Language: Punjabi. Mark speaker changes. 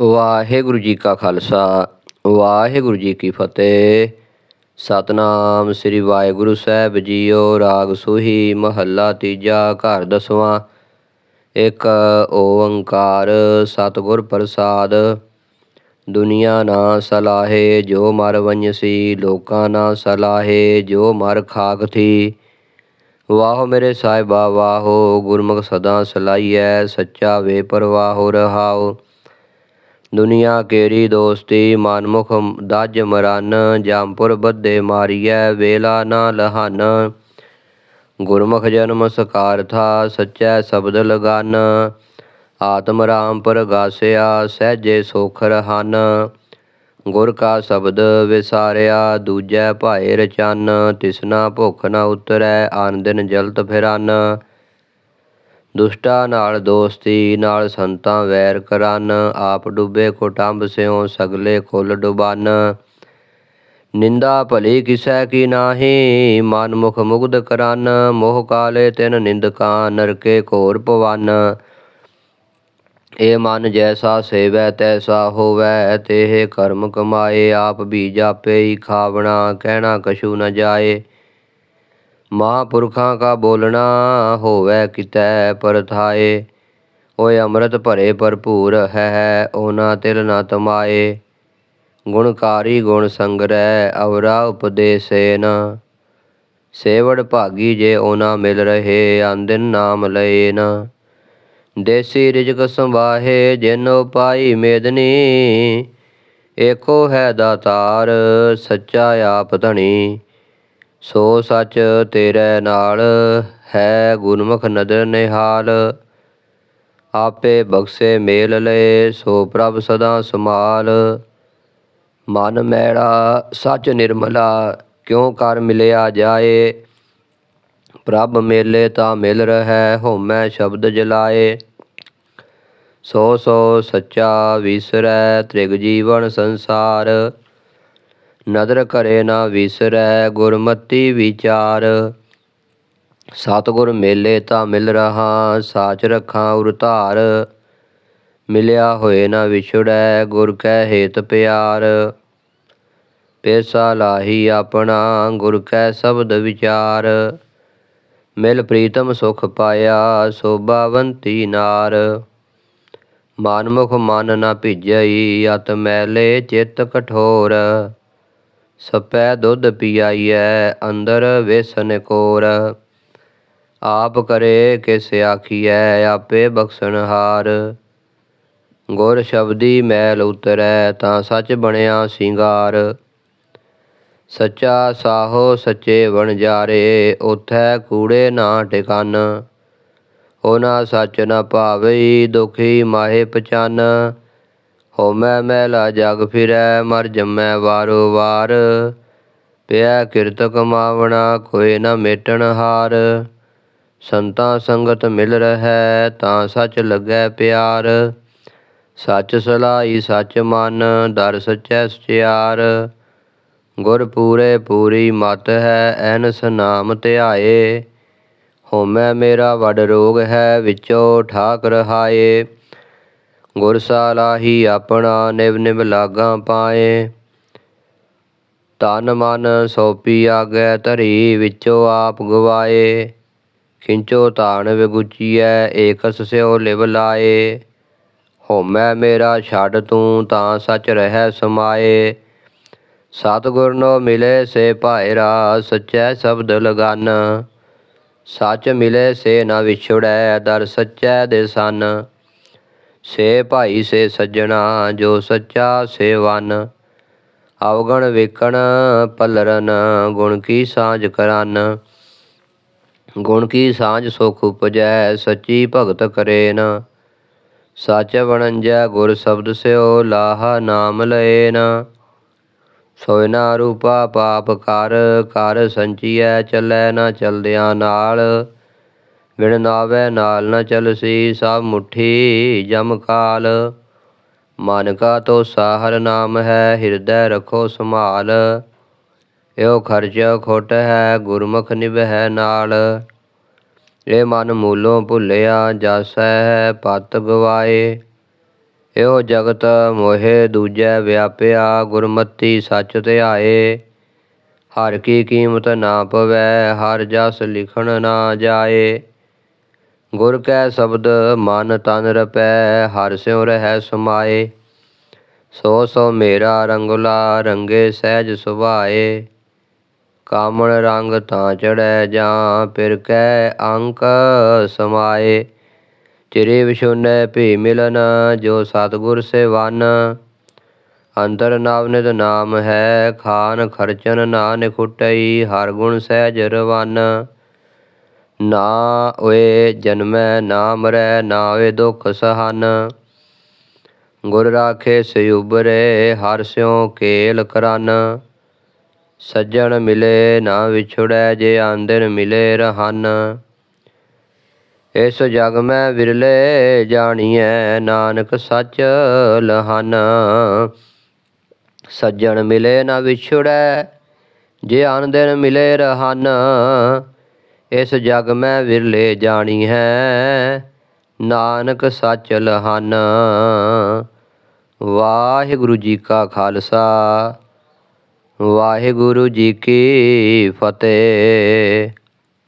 Speaker 1: ਵਾਹਿਗੁਰੂ ਜੀ ਕਾ ਖਾਲਸਾ, ਵਾਹਿਗੁਰੂ ਜੀ ਕੀ ਫਤਿਹ। ਸਤਨਾਮ ਸ੍ਰੀ ਵਾਹਿਗੁਰੂ ਸਾਹਿਬ ਜੀਓ, ਰਾਗ ਸੋਹੀ, ਮਹੱਲਾ ਤੀਜਾ, ਘਰ ਦਸਵਾਂ। ਇੱਕ ਓੰਕਾਰ ਸਤਿਗੁਰ ਪ੍ਰਸਾਦ। ਦੁਨੀਆ ਨਾ ਸਲਾਹੇ, ਜੋ ਮਰ ਵੰਜਸੀ ਲੋਕਾਂ ਨਾ ਸਲਾਹੇ, ਜੋ ਮਰ ਖਾਕ ਥੀ। ਵਾਹੋ ਮੇਰੇ ਸਾਹਿਬਾ, ਵਾਹੋ ਗੁਰਮੁਖ ਸਦਾ ਸਲਾਈਐ, ਸੱਚਾ ਵੇ ਪਰਵਾਹੋ ਰਹਾਓ ਦੁਨੀਆ ਕੇਰੀ ਦੋਸਤੀ, ਮਨਮੁਖ ਦਜ ਮਰਨ ਜੰਪੁਰ ਬੱਦੇ ਮਾਰੀਐ ਵੇਲਾ ਨਾ ਲਹਨ। ਗੁਰਮੁਖ ਜਨਮ ਸਕਾਰਥਾ, ਸੱਚੈ ਸ਼ਬਦ ਲਗਨ। ਆਤਮ ਰਾਮ ਪ੍ਰਗਾਸਿਆ ਸਹਿਜੇ ਸੁਖ ਰਹਨ ਗੁਰ ਕਾ ਸ਼ਬਦ ਵਿਸਾਰਿਆ, ਦੂਜੈ ਭਾਏ ਰਚਨ। ਤਿਸਨਾ ਭੁਖ ਨ ਉਤਰੈ, ਆਨ ਦਿਨ ਜਲਤ ਫਿਰਨ। ਦੁਸ਼ਟਾਂ ਨਾਲ ਦੋਸਤੀ, ਨਾਲ ਸੰਤਾਂ ਵੈਰ ਕਰਨ, ਆਪ ਡੁੱਬੇ ਕੁਟੰਬ ਸਿਉ, ਸਗਲੇ ਕੁਲ ਡੁਬਨ। ਨਿੰਦਾ ਭਲੀ ਕਿਸੈ ਕੀ ਨਾਹੀ, ਮਨ ਮੁਖ ਮੁਗਧ ਕਰਨ, ਮੋਹ ਕਾਲੇ ਤਿਨ ਨਿੰਦਕਾਂ ਨਰਕੇ ਘੋਰ ਪਵਨ ਇਹ ਮਨ ਜੈਸਾ ਸੇਵੈ, ਤੈਸਾ ਹੋਵੈ ਤੇਹ ਕਰਮ ਕਮਾਏ, ਆਪ ਵੀ ਜਾਪੇ ਹੀ ਖਾਵਣਾ, ਕਹਿਣਾ ਕਛੂ ਨ ਜਾਏ। ਮਹਾਂਪੁਰਖਾਂ ਕਾ ਬੋਲਣਾ ਹੋਵੇ ਕਿਤੈ ਪਰਥਾਏ ਓਏ ਅੰਮ੍ਰਿਤ ਭਰੇ ਭਰਪੂਰ ਹੈ ਓਨਾ ਤਿਲ ਨਾ ਤਮਾਏ। ਗੁਣਕਾਰੀ ਗੁਣ ਸੰਗ੍ਰਹਿ ਅਵਰਾ ਉਪਦੇਸੇਨ। ਸੇਵੜ ਭਾਗੀ ਜੇ ਓਨਾ ਮਿਲ ਰਹੇ ਆਂਦਿਨ ਨਾਮ ਲਏਨ। ਦੇਸੀ ਰਿਜਕ ਸੰਵਾਹੇ, ਜਿਨੋ ਪਾਈ ਮੇਦਨੀ ਏਕੋ ਹੈ ਦਾਤਾਰ, ਸੱਚਾ ਆਪ ਧਣੀ। ਸੋ ਸੱਚ ਤੇਰੇ ਨਾਲ ਹੈ ਗੁਰਮੁਖ ਨਦਰ ਨਿਹਾਲ। ਆਪੇ ਬਖਸ਼ੇ ਮੇਲ ਲਏ, ਸੋ ਪ੍ਰਭ ਸਦਾ ਸਮਾਲ ਮਨ ਮੈੜਾ ਸੱਚ ਨਿਰਮਲਾ, ਕਿਉ ਕਰ ਮਿਲਿਆ ਜਾਏ? ਪ੍ਰਭ ਮੇਲੇ ਤਾਂ ਮਿਲ ਰਹੈ ਹੋਮੈ ਸ਼ਬਦ ਜਲਾਏ। ਸੋ ਸੋ ਸੱਚਾ ਵਿਸਰੈ, ਤ੍ਰਿਗ ਜੀਵਨ ਸੰਸਾਰ। ਨਦਰ ਕਰੇ ਨਾ ਵਿਸਰੈ, ਗੁਰਮਤੀ ਵਿਚਾਰ। ਸਤਿਗੁਰ ਮੇਲੇ ਤਾਂ ਮਿਲ ਰਹਾ, ਸਾਚ ਰਖਾਂ ਉਰ ਮਿਲਿਆ ਹੋਏ ਨਾ ਵਿਛੜੈ, ਗੁਰ ਕੈ ਹੇਤ ਪਿਆਰ। ਪੇਸਾ ਲਾਹੀ ਆਪਣਾ, ਗੁਰ ਕੈ ਸ਼ਬਦ ਵਿਚਾਰ। ਮਿਲ ਪ੍ਰੀਤਮ ਸੁਖ ਪਾਇਆ ਸੋਭਾਵੰਤੀ ਨਾਰ। ਮਨਮੁਖ ਮਨ ਨਾ ਭਿਜਈ, ਅਤ ਮੈਲੇ ਚਿਤ ਕਠੋਰ। ਸਪੈ ਦੁੱਧ ਪੀਆਈਐ, ਅੰਦਰ ਵੇਸਨ ਕੋਰ। ਆਪ ਕਰੇ ਕਿਸ ਆਖੀਐ, ਆਪੇ ਬਖਸ਼ਣਹਾਰ ਗੁਰ ਸ਼ਬਦੀ ਮੈਲ ਉਤਰੈ, ਤਾਂ ਸੱਚ ਬਣਿਆ ਸਿੰਗਾਰ। ਸੱਚਾ ਸਾਹੋ ਸੱਚੇ ਵਣਜਾਰੇ ਉਥੈ ਕੂੜੇ ਨਾ ਟਿਕਨ। ਹੋਣਾ ਸੱਚ ਨਾ ਭਾਵਈ ਦੁਖੀ ਮਾਹੇ ਪਚਨ ਹੋਮੈ ਮੈਲਾ ਜਗ ਫਿਰੈ, ਮਰ ਜੰਮੈ ਵਾਰੋ ਵਾਰ। ਪਿਆ ਕਿਰਤ ਕਮਾਵਣਾ, ਕੋਈ ਨ ਮੇਟਣ ਹਾਰ। ਸੰਤਾਂ ਸੰਗਤ ਮਿਲ ਰਹੈ, ਤਾਂ ਸੱਚ ਲੱਗੈ ਪਿਆਰ। ਸੱਚ ਸਲਾਈ ਸੱਚ ਮਨ, ਦਰ ਸਚੈ ਸਚਿਆਰ। ਗੁਰ ਪੂਰੇ ਪੂਰੀ ਮਤ ਹੈ, ਐਨਸ ਨਾਮ ਧਿਆਏ। ਹੋਮੈ ਮੇਰਾ ਵਡ ਰੋਗ ਹੈ, ਵਿੱਚੋ ਠਾਕ ਰਹਾਏ ਗੁਰ ਸਾਲਾਹੀ ਆਪਣਾ ਨਿਵ ਨਿਵ ਲਾਗਾ ਪਾਏ। ਤਨ ਮਨ ਸੋਪੀ ਆਗੈ ਧਰੀ ਵਿੱਚੋ ਆਪ ਗਵਾਏ। ਖਿੰਚੋ ਧਾਨ ਵਿਗੁਚੀਐ, ਏਕਸ ਸਿਓ ਲਿਵ ਲਾਏ। ਹੋਮੈ ਮੇਰਾ ਛੱਡ ਤੂੰ ਤਾਂ ਸੱਚ ਰਹਿ ਸਮਾਏ। ਸਤਿਗੁਰ ਨੋ ਮਿਲੇ ਸੇ ਭਾਇਰਾ ਸਚੈ ਸ਼ਬਦ ਲਗਨ। ਸੱਚ ਮਿਲੇ ਸੇ ਨਾ ਵਿਛੜੈ, ਦਰ ਸਚੈ ਦੇ ਸਨ। ਸੇ ਭਾਈ ਸੇ ਸੱਜਣਾ, ਜੋ ਸੱਚਾ ਸੇਵਨ ਅਵਗਣ ਵੇਖਣ ਪਲਰਨ ਗੁਣ ਕੀ ਸਾਂਝ ਕਰਨ। ਗੁਣ ਕੀ ਸਾਂਝ ਸੁਖ ਉਪਜੈ, ਸੱਚੀ ਭਗਤ ਕਰੇਨ। ਸੱਚ ਵਣੰਜੈ, ਗੁਰ ਸ਼ਬਦ ਸਿਓ, ਲਾਹਾ ਨਾਮ ਲਏਨ। ਸੋਇਨਾ ਰੂਪਾ ਪਾਪ ਕਰ ਕਰ ਸੰਚੀਐ, ਚੱਲੈ ਨਾ ਚਲਦਿਆਂ ਨਾਲ। ਵਿਣ ਨਾਵੇ ਨਾਲ ਚਲ ਸੀ ਸਭ ਮੁਠੀ ਜਮ ਕਾਲ। ਮਨ ਕਾ ਤੋ ਸਾਹਰ ਨਾਮ ਹੈ, ਹਿਰਦੈ ਰਖੋ ਸੰਭਾਲ। ਇਹੋ ਖਰਚ ਖੋਟ ਹੈ, ਗੁਰਮੁਖ ਨਿਭੈ ਨਾਲ। ਇਹ ਮਨ ਮੂਲੋਂ ਭੁੱਲਿਆ ਜਾਸੈ ਹੈ ਪਤ ਗਵਾਏ। ਇਹੋ ਜਗਤ ਮੋਹਿ ਦੂਜੈ ਵਿਆਪਿਆ, ਗੁਰਮਤੀ ਸੱਚ ਧਿਆਏ ਹਰ ਕੀ ਕੀਮਤ ਨਾ ਪਵੈ, ਹਰ ਜਸ ਲਿਖਣ ਨਾ ਜਾਏ। ਗੁਰ ਕੈ ਸ਼ਬਦ ਮਨ ਤਨ ਰਪੈ, ਹਰ ਸਿਉ ਰਹਿ ਸਮਾਏ। ਸੋ ਸੋ ਮੇਰਾ ਰੰਗੁਲਾ ਰੰਗੇ ਸਹਿਜ ਸੁਭਾਏ। ਕਾਮਣ ਰੰਗ ਤਾਂ ਚੜੈ ਜਾਂ ਪਿਰ ਕੈ ਅੰਕ ਸਮਾਏ। ਚਿਰੇ ਵਿਸ਼ੁਨੈ ਭੀ ਮਿਲਨ, ਜੋ ਸਤਿਗੁਰ ਸੇਵਨ। ਅੰਤਰ ਨਵਨਿਤ ਨਾਮ ਹੈ, ਖਾਨ ਖਰਚਨ ਨਾ ਨਿਖੁਟਈ ਹਰ ਗੁਣ ਸਹਿਜ ਰਵਨ। ਨਾ ਓਏ ਜਨਮੈ, ਨਾ ਮਰੈ, ਨਾ ਓਏ ਦੁਖ ਸਹਨ। ਗੁਰ ਰਾਖੇ ਸੇ ਹਰ ਸਿਉ ਕੇਲ ਕਰਨ। ਸੱਜਣ ਮਿਲੇ, ਨਾ ਵਿਛੜੈ, ਜੇ ਆਂਦਿਨ ਮਿਲੇ ਰਹਨ। ਇਸ ਜਗ ਮੈਂ ਵਿਰਲੇ, ਜਾਣੀਐ ਨਾਨਕ ਸੱਚ ਲਹਨ। ਸੱਜਣ ਮਿਲੇ, ਨਾ ਵਿਛੜੈ, ਜੇ ਆਨ ਦਿਨ ਮਿਲੇ ਰਹਨ। ਇਸ ਜਗ ਮੈਂ ਵਿਰਲੇ ਜਾਣੀ ਹੈ। ਨਾਨਕ ਸੱਚ ਲਹਨ। ਵਾਹਿਗੁਰੂ ਜੀ ਕਾ ਖਾਲਸਾ। ਵਾਹਿਗੁਰੂ ਜੀ ਕੀ ਫਤਿਹ।